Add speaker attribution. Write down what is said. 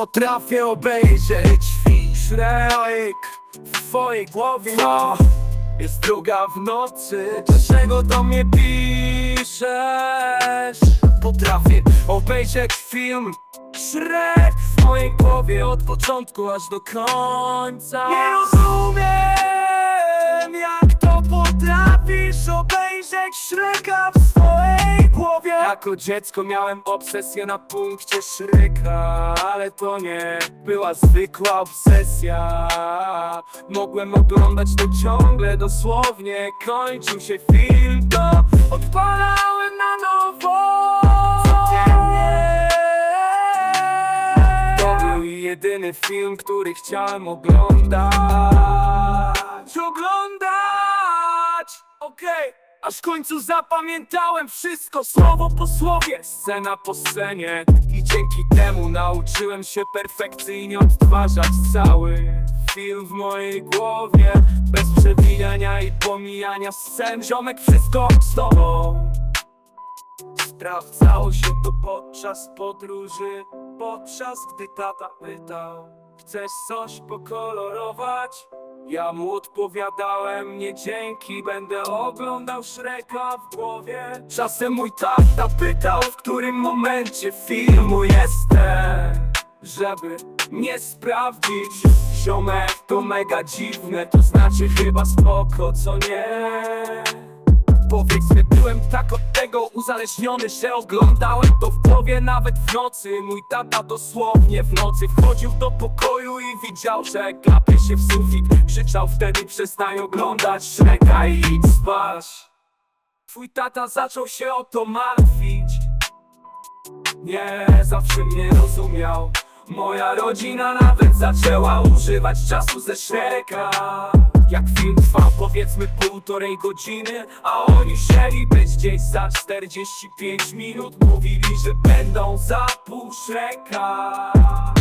Speaker 1: potrafię obejrzeć Shrek w twojej głowie no, Jest druga w nocy. Dlaczego do mnie piszesz? Potrafię obejrzeć film. Shrek w mojej głowie od początku aż do końca. Nie rozumiem jak to potrafisz obejrzeć głowie Jako dziecko miałem obsesję na punkcie Shreka Ale to nie była zwykła obsesja. Mogłem oglądać to ciągle, dosłownie Kończył się film, to odpalałem na nowo. Codziennie. To był jedyny film, który chciałem oglądać. Oglądać! Okej Aż w końcu zapamiętałem wszystko słowo po słowie Scena po scenie. I dzięki temu nauczyłem się perfekcyjnie odtwarzać cały film w mojej głowie. Bez przewijania i pomijania scen. Ziomek wszystko z tobą. Sprawdzało się to podczas podróży Podczas gdy tata pytał Chcesz coś pokolorować? Ja mu odpowiadałem nie dzięki Będę oglądał Shreka w głowie. Czasem mój tata pytał W którym momencie filmu jestem Żeby nie sprawdzić. Ziomek to mega dziwne To znaczy chyba spoko co nie byłem tak od tego uzależniony, że oglądałem to w głowie nawet w nocy. Mój tata dosłownie w nocy wchodził do pokoju i widział, że kapie się w sufit. Krzyczał wtedy przestań oglądać Shreka i idź spać. Twój tata zaczął się o to martwić. Nie, zawsze mnie rozumiał. Moja rodzina nawet zaczęła używać czasu ze Shreka Jak film trwał powiedzmy półtorej godziny A oni chcieli być gdzieś za 45 minut Mówili, że będą za pół Shreka